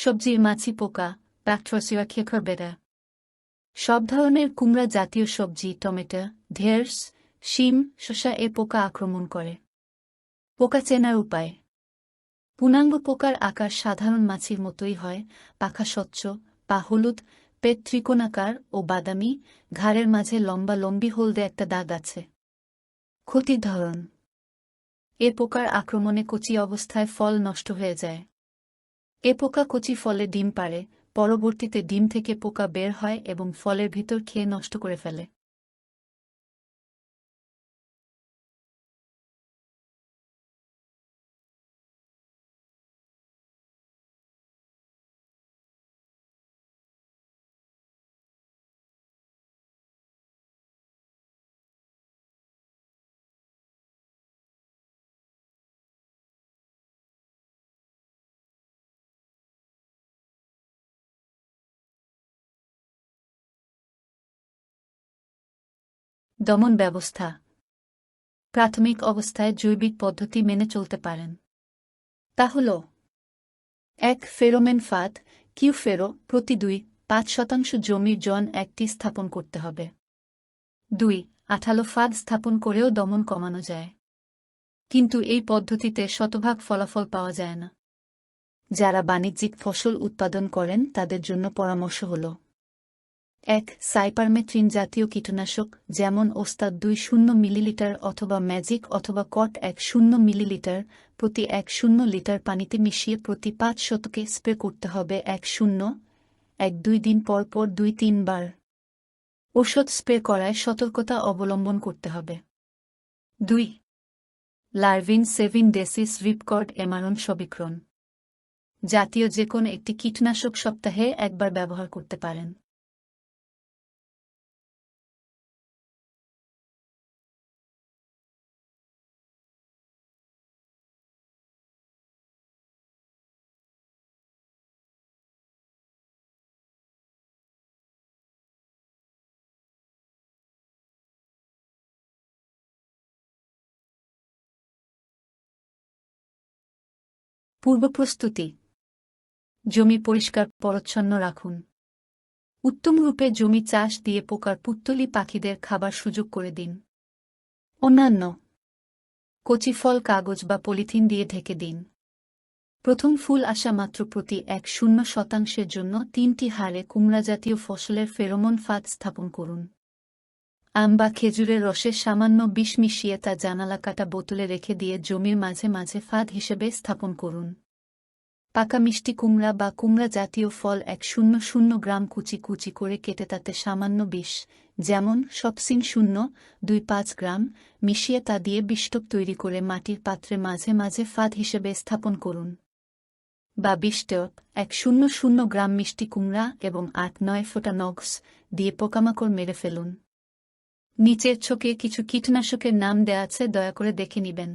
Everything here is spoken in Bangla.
সবজির মাছি পোকা ব্যাকট্রসিয়া খেখরবেরা সব ধরনের কুমড়া জাতীয় সবজি, টমেটো, ঢেঁড়স, শিম, শসা এ পোকা আক্রমণ করে। পোকা চেনার উপায়। পূর্ণাঙ্গ পোকার আকার সাধারণ মাছির মতোই হয়, পাখা স্বচ্ছ, পা হলুদ, পেট ত্রিকোণাকার ও বাদামি, ঘাড়ের মাঝে লম্বা লম্বি হলদে একটা দাগ আছে। ক্ষতির ধরন। এ পোকার আক্রমণে কচি অবস্থায় ফল নষ্ট হয়ে যায়। এ পোকা কচি ফলে ডিম পারে পরবর্তীতে ডিম থেকে পোকা বের হয় এবং ফলের ভিতর খেয়ে নষ্ট করে ফেলে। দমন ব্যবস্থা। প্রাথমিক অবস্থায় জৈবিক পদ্ধতি মেনে চলতে পারেন। তা হল, এক ফেরোমেন ফাঁদ, কিউ ফেরো, প্রতি দুই, পাঁচ শতাংশ জমির জন একটি স্থাপন করতে হবে। দুই, আঠালো ফাঁদ স্থাপন করেও দমন কমানো যায়। কিন্তু এই পদ্ধতিতে শতভাগ ফলাফল পাওয়া যায় না। যারা বাণিজ্যিক ফসল উৎপাদন করেন, তাদের জন্য পরামর্শ হল এক সাইপারমেথ্রিন জাতীয় কীটনাশক, যেমন ওস্তাদ দুই শূন্য মিলিলিটার অথবা ম্যাজিক অথবা কট এক শূন্য মিলিলিটার প্রতি এক শূন্য লিটার পানিতে মিশিয়ে প্রতি পাঁচ শতকে স্প্রে করতে হবে এক শূন্য, এক দুই দিন পর পর দুই তিনবার। ওষুধ স্প্রে করায় সতর্কতা অবলম্বন করতে হবে। দুই, লার্ভিন সেভিন ডেসিস রিপকর্ড এমারন সবিক্রণ। জাতীয় যে কোনো একটি কীটনাশক সপ্তাহে একবার ব্যবহার করতে পারেন। পূর্বপ্রস্তুতি জমি পরিষ্কার, পরিচ্ছন্ন রাখুন। উত্তমরূপে জমি চাষ দিয়ে পোকার পুত্তলি পাখিদের খাবার সুযোগ করে দিন। অন্যান্য, কচি ফল, কাগজ বা পলিথিন দিয়ে ঢেকে দিন। প্রথম ফুল আসা মাত্র প্রতি এক শূন্য শতাংশের জন্য তিনটি হারে কুমড়া জাতীয় ফসলের ফেরোমন ফাঁদ স্থাপন করুন। আম বা খেজুরের রসের সামান্য বিষ মিশিয়ে তা জানালা কাটা বোতলে রেখে দিয়ে জমির মাঝে মাঝে ফাঁদ হিসেবে স্থাপন করুন। পাকা মিষ্টি কুমড়া বা কুমড়া জাতীয় ফল এক শূন্য শূন্য গ্রাম কুচি কুচি করে কেটে তাতে সামান্য বিষ, যেমন সবসিন শূন্য, দুই পাঁচ গ্রাম, মিশিয়ে তা দিয়ে বিষ্টক তৈরি করে মাটির পাত্রে মাঝে মাঝে ফাঁদ হিসেবে স্থাপন করুন। বা বিষ্টক এক শূন্য শূন্য গ্রাম মিষ্টি কুমড়া এবং আট নয় ফোটা নক্স দিয়ে পোকামাকড় মেরে ফেলুন। নিচের ছকে কিছু কীটনাশকের নাম দেয়া আছে দয়া করে দেখে নিবেন।